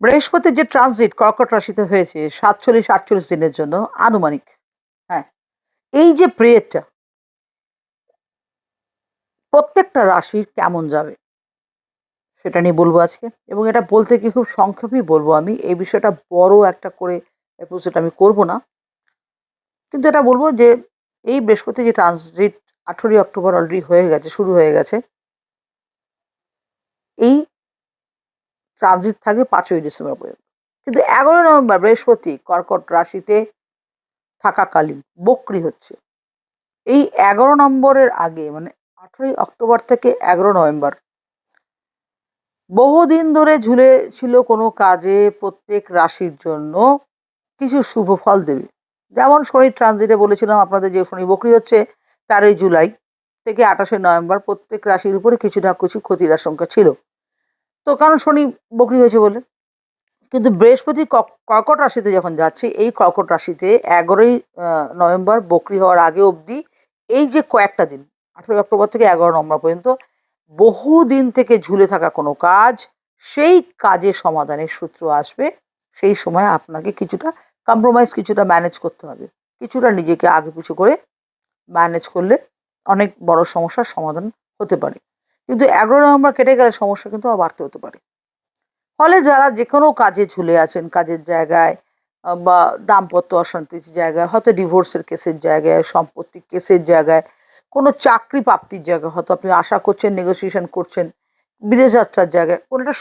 বৃহস্পতির যে ট্রানজিট কর্কট রাশিতে হয়েছে, সাতচল্লিশ, আটচল্লিশ দিনের জন্য আনুমানিক। হ্যাঁ এই যে পিরিয়ডটা প্রত্যেকটা রাশির কেমন যাবে সেটা নিয়ে বলব আজকে। এবং এটা বলতে কি খুব সংক্ষেপেই বলব আমি, এই বিষয়টা বড় একটা করে এপিসোড আমি করব না। কিন্তু এটা বলব যে, এই বৃহস্পতি যে ট্রানজিট আঠেরোই অক্টোবর অলরেডি হয়ে গেছে, শুরু হয়ে গেছে, এই ট্রানজিট থাকবে পাঁচই ডিসেম্বর পর্যন্ত। কিন্তু এগারোই নভেম্বর বৃহস্পতি কর্কট রাশিতে থাকাকালীন বক্রি হচ্ছে। এই এগারো নম্বরের আগে মানে আঠেরোই অক্টোবর থেকে এগারো নভেম্বর বহুদিন ধরে ঝুলে ছিল কোনো কাজে প্রত্যেক রাশির জন্য কিছু শুভ ফল দেবে। যেমন শনি ট্রানজিটে বলেছিলাম আপনাদের যে শনি বকরি হচ্ছে তেরোই জুলাই থেকে আঠাশে নভেম্বর প্রত্যেক রাশির উপরে কিছু না কিছু ক্ষতির আশঙ্কা ছিল। তো কারণ শনি বকরি হয়েছে বলে। কিন্তু বৃহস্পতি কর্কট রাশিতে যখন যাচ্ছে, এই কর্কট রাশিতে এগারোই নভেম্বর বকরি হওয়ার আগে অবধি এই যে কয়েকটা দিন, আঠেরোই অক্টোবর থেকে এগারো নভেম্বর পর্যন্ত বহু দিন থেকে ঝুলে থাকা কোনো কাজ, সেই কাজের সমাধানের সূত্র আসবে। সেই সময় আপনাকে কিছুটা কম্প্রোমাইজ কিছুটা ম্যানেজ করতে হবে। কিছুটা নিজেকে আগে পিছু করে ম্যানেজ করলে অনেক বড় সমস্যার সমাধান হতে পারে। কিন্তু এগারো নভেম্বর কেটে গেলে সমস্যা কিন্তু আবার বাড়তে হতে পারে। ফলে যারা যে কোনো কাজে ঝুলে আছেন, কাজের জায়গায় বা দাম্পত্য অশান্তির জায়গায়, হয়তো ডিভোর্সের কেসের জায়গায়, সম্পত্তির কেসের জায়গায়, কোনো চাকরি প্রাপ্তির জায়গায়, হয়তো আপনি আশা করছেন নেগোসিয়েশন করছেন, বিদেশ যাত্রার জায়গায়, কোনো একটা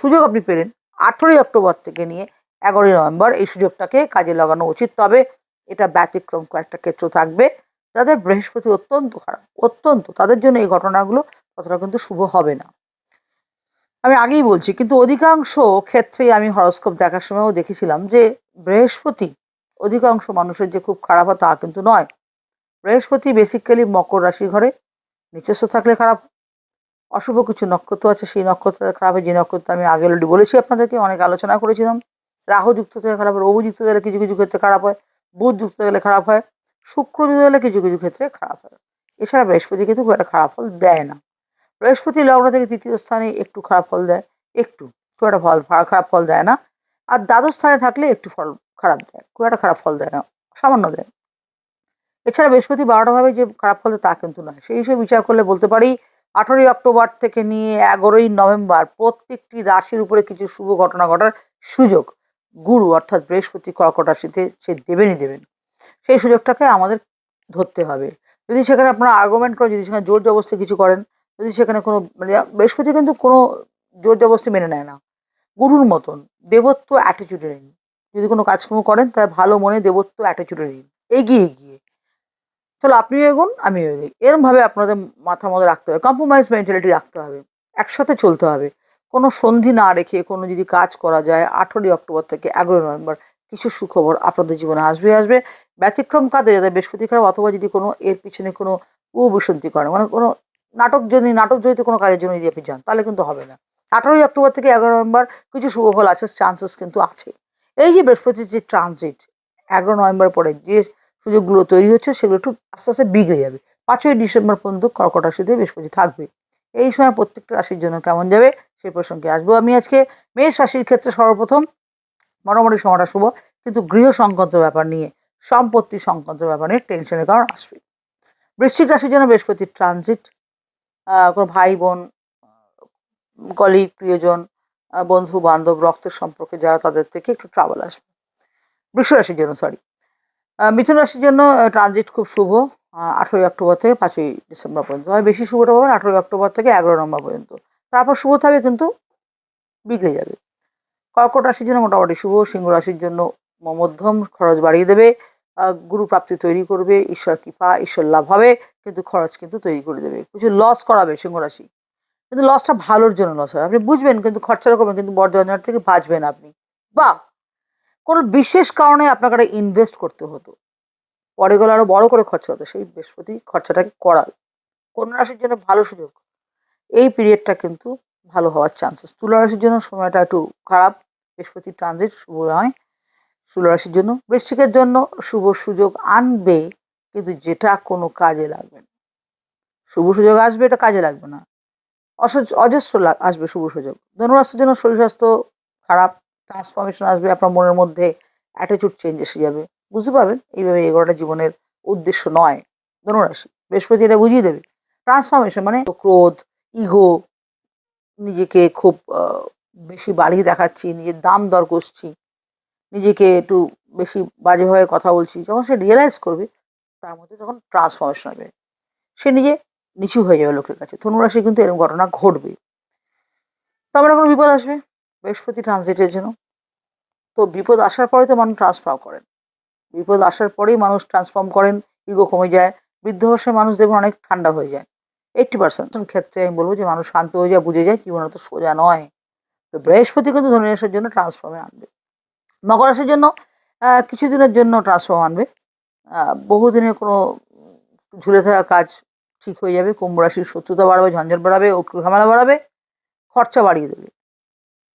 সুযোগ আপনি পেলেন আঠেরোই অক্টোবর থেকে নিয়ে এগারোই নভেম্বর এই সুযোগটাকে কাজে লাগানো উচিত। তবে এটা ব্যতিক্রম কয়েকটা ক্ষেত্র থাকবে। যাদের বৃহস্পতি অত্যন্ত খারাপ, অত্যন্ত, তাদের জন্য এই ঘটনাগুলো ততটা কিন্তু শুভ হবে না। আমি আগেই বলছি, কিন্তু অধিকাংশ ক্ষেত্রেই আমি হরস্কোপ দেখার সময়ও দেখেছিলাম যে বৃহস্পতি, অধিকাংশ মানুষের যে খুব খারাপ হয় তা কিন্তু নয়। বৃহস্পতি বেসিক্যালি মকর রাশি ঘরে নিজস্ব থাকলে খারাপ, অশুভ কিছু নক্ষত্র আছে, সেই নক্ষত্র খারাপ যে নক্ষত্র আমি আগে অলরেডি বলেছি আপনাদেরকে, অনেক আলোচনা করেছিলাম। রাহু যুক্ত থেকে খারাপ হয় রবু যুক্ত গেলে কিছু কিছু ক্ষেত্রে খারাপ হয়, বুধ যুক্ত গেলে খারাপ হয়, শুক্র যুক্ত গেলে কিছু কিছু ক্ষেত্রে খারাপ হয়। এছাড়া বৃহস্পতি কিন্তু খুব একটা খারাপ ফল দেয় না। বৃহস্পতি লগ্ন থেকে তৃতীয় স্থানে একটু খারাপ ফল দেয়, একটু। খুব একটা ফল খারাপ ফল দেয় না। আর দ্বাদশ স্থানে থাকলে একটু ফল খারাপ দেয়, খুব একটা খারাপ ফল দেয় না, সামান্য দেয়। এছাড়া বৃহস্পতি বারোটা ভাবে যে খারাপ ফল তা কিন্তু নয়। সেই হিসেবে বিচার করলে বলতে পারি, আঠেরোই অক্টোবর থেকে নিয়ে এগারোই নভেম্বর প্রত্যেকটি রাশির উপরে কিছু শুভ ঘটনা ঘটার সুযোগ গুরু অর্থাৎ বৃহস্পতি কর্কট রাশিতে সে দেবেনই দেবেন। সেই সুযোগটাকে আমাদের ধরতে হবে। যদি সেখানে আপনারা আর্গুমেন্ট করেন, যদি সেখানে জোর জবরদস্তি কিছু করেন যদি সেখানে কোনো মানে বৃহস্পতি কিন্তু কোনো জোর জবরদস্তি মেনে নেয় না। গুরুর মতন দেবত্ব অ্যাটিচিউডে নিন যদি কোনো কাজকর্ম করেন তাহলে ভালো মনে দেবত্ব অ্যাটিচিউডে নিন এগিয়ে এগিয়ে। চলো আপনিও এগোন, আমিও এগোই। এরমভাবে আপনাদের মাথা মধ্যে রাখতে হবে। কম্প্রোমাইজ মেন্টালিটি রাখতে হবে। একসাথে চলতে হবে। কোনো সন্ধি না রেখে কোনো যদি কাজ করা যায়, আঠেরোই অক্টোবর থেকে এগারোই নভেম্বর কিছু সুখবর আপনাদের জীবনে আসবে আসবে। ব্যতিক্রম কাঁদে যাদের বৃহস্পতি খারাপ অথবা যদি কোনো, এর পিছনে কোনো উপবসন্তি করেন। মানে কোনো নাটক যদি নাটক জড়িত কোনো কাজের জন্য যদি আপনি যান, তাহলে কিন্তু হবে না। আঠারোই অক্টোবর থেকে এগারো নভেম্বর কিছু শুভফল আছে চান্সেস কিন্তু আছে। এই যে বৃহস্পতির যে ট্রানজিট এগারো নভেম্বর পরে যে সুযোগগুলো তৈরি হচ্ছে, সেগুলো একটু আস্তে আস্তে বিগড়ে যাবে। পাঁচই ডিসেম্বর পর্যন্ত কর্কট রাশিতে বৃহস্পতি থাকবে। এই সময় প্রত্যেকটা রাশির জন্য কেমন যাবে সেই প্রসঙ্গে আসব আমি আজকে। মেষ রাশির ক্ষেত্রে সর্বপ্রথম, মোটামুটি সময়টা শুভ, কিন্তু গৃহ সংক্রান্ত ব্যাপার নিয়ে, সম্পত্তি সংক্রান্ত ব্যাপার নিয়ে টেনশনের কারণ আসবে। বৃশ্চিক রাশির জন্য বৃহস্পতির ট্রানজিট কোনো ভাই বোন কলিগ প্রিয়জন বন্ধু, বান্ধব, রক্তের সম্পর্কে যারা তাদের থেকে একটু ট্রাভেল আসবে। বৃষ রাশির জন্য সরি মিথুন রাশির জন্য ট্রানজিট খুব শুভ। আঠেরোই অক্টোবর থেকে পাঁচই ডিসেম্বর পর্যন্ত। হয় বেশি শুভটা পাবেন আঠেরোই অক্টোবর থেকে এগারো নম্বর পর্যন্ত। তারপর শুভ থাকবে কিন্তু বিগড়ে যাবে। কর্কট রাশির জন্য মোটামুটি শুভ। সিংহ রাশির জন্য মধ্যম খরচ বাড়িয়ে দেবে। আহ, গুরু প্রাপ্তি তৈরি করবে ঈশ্বর কৃপা ঈশ্বর লাভ হবে কিন্তু খরচ কিন্তু তৈরি করে দেবে। কিছু লস করাবে সিংহ রাশি। কিন্তু লসটা ভালোর জন্য লস হবে। আপনি বুঝবেন কিন্তু খরচাটা করবেন কিন্তু জঞ্জাট থেকে বাঁচবেন আপনি। বা কোনো বিশেষ কারণে আপনাকে ইনভেস্ট করতে হতো। পরে গেলে আরও বড় করে খরচা হতো। সেই বৃহস্পতি খরচাটাকে করাল। কন্যা রাশির জন্য ভালো সুযোগ। এই পিরিয়ডটা কিন্তু ভালো হওয়ার চান্সেস তুলা রাশির জন্য সময়টা একটু খারাপ। বৃহস্পতি ট্রানজিট শুভ নয়। রাশির জন্য বৃশ্চিকের জন্য শুভ সুযোগ আনবে, কিন্তু যেটা কোনো কাজে লাগবে না। শুভ সুযোগ আসবে, এটা কাজে লাগবে না। অসহ্য অজস্র আসবে শুভ সুযোগ। ধনুরাশির জন্য শরীর স্বাস্থ্য খারাপ ট্রান্সফরমেশন আসবে, আপনার মনের মধ্যে অ্যাটিটিউড চেঞ্জ এসে যাবে। বুঝতে পারবেন? এইভাবে এগোটা জীবনের উদ্দেশ্য নয়। ধনুরাশি, বৃহস্পতি এটা বুঝিয়ে দেবে। ট্রান্সফরমেশন মানে ক্রোধ ইগো নিজেকে খুব বেশি বাড়িয়ে দেখাচ্ছি, নিজের দাম দর করছি নিজেকে একটু বেশি বাজেভাবে কথা বলছি, যখন সে রিয়েলাইজ করবে, তার মধ্যে তখন ট্রান্সফরমেশন হবে। সে নিজে নিচু হয়ে যাবে লোকের কাছে। ধনুরাশি কিন্তু এরকম ঘটনা ঘটবে। তারপরে কোনো বিপদ আসবে? বৃহস্পতি ট্রানজিটের জন্য। তো বিপদ আসার পরে তো মানুষ ট্রান্সফার করেন। বিপদ আসার পরেই মানুষ ট্রান্সফর্ম করেন ইগো কমে যায়, বৃদ্ধ মানুষ দেখবেন অনেক ঠান্ডা হয়ে যায়। এইটটি পার্সেন্ট ক্ষেত্রে আমি বলব যে মানুষ শান্ত হয়ে যায়, বুঝে যায় জীবন তো সোজা নয়। তো বৃহস্পতি কিন্তু ধনুরাশির জন্য ট্রান্সফর্মে আনবে। মকর রাশির জন্য কিছুদিনের জন্য ট্রান্সফর্ম আনবে। বহুদিনের কোনো ঝুলে থাকা কাজ ঠিক হয়ে যাবে। কুম্ভ রাশির শত্রুতা বাড়াবে, ঝঞ্ঝট বাড়াবে উটকো ঝামেলা বাড়াবে, খরচা বাড়িয়ে দেবে।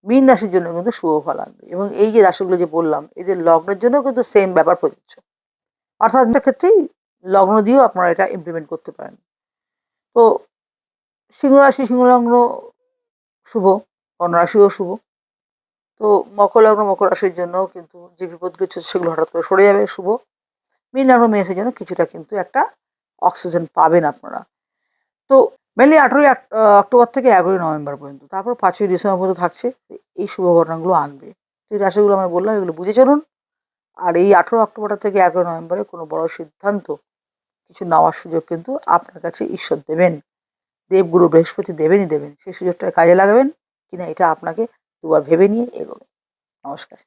মীন রাশির জন্য কিন্তু শুভ ফল আনবে। এবং এই যে রাশিগুলো যে বললাম, এদের লগ্নের জন্য কিন্তু সেম ব্যাপার প্রযোজ্য। অর্থাৎ ক্ষেত্রেই লগ্ন দিয়েও আপনারা এটা ইমপ্লিমেন্ট করতে পারেন। তো, সিংহ রাশি, সিংহ লগ্ন শুভ, কন্যা রাশিও শুভ। তো মকর লগ্ন মকর রাশির জন্য কিন্তু যে বিপদগুলো হচ্ছে সেগুলো হঠাৎ করে সরে যাবে, শুভ। মীন লগ্ন মীন রাশির জন্য কিছুটা কিন্তু একটা অক্সিজেন পাবেন আপনারা। তো মেনলি আঠেরোই অক্টোবর থেকে এগারোই নভেম্বর পর্যন্ত, তারপর পাঁচই ডিসেম্বর পর্যন্ত থাকছে, এই শুভ ঘটনাগুলো আনবে। তো এই রাশিগুলো আমি বললাম, এগুলো বুঝে চলুন। আর এই আঠেরো অক্টোবর থেকে এগারোই নভেম্বরে কোনো বড় সিদ্ধান্ত কিছু নেওয়ার সুযোগ কিন্তু আপনার কাছে ঈশ্বর দেবেন। দেবগুরু বৃহস্পতি দেবেনই দেবেন, সেই সুযোগটা কাজে লাগাবেন কিনা এটা আপনাকে দুবার ভেবে নিয়ে এগোবে। নমস্কার।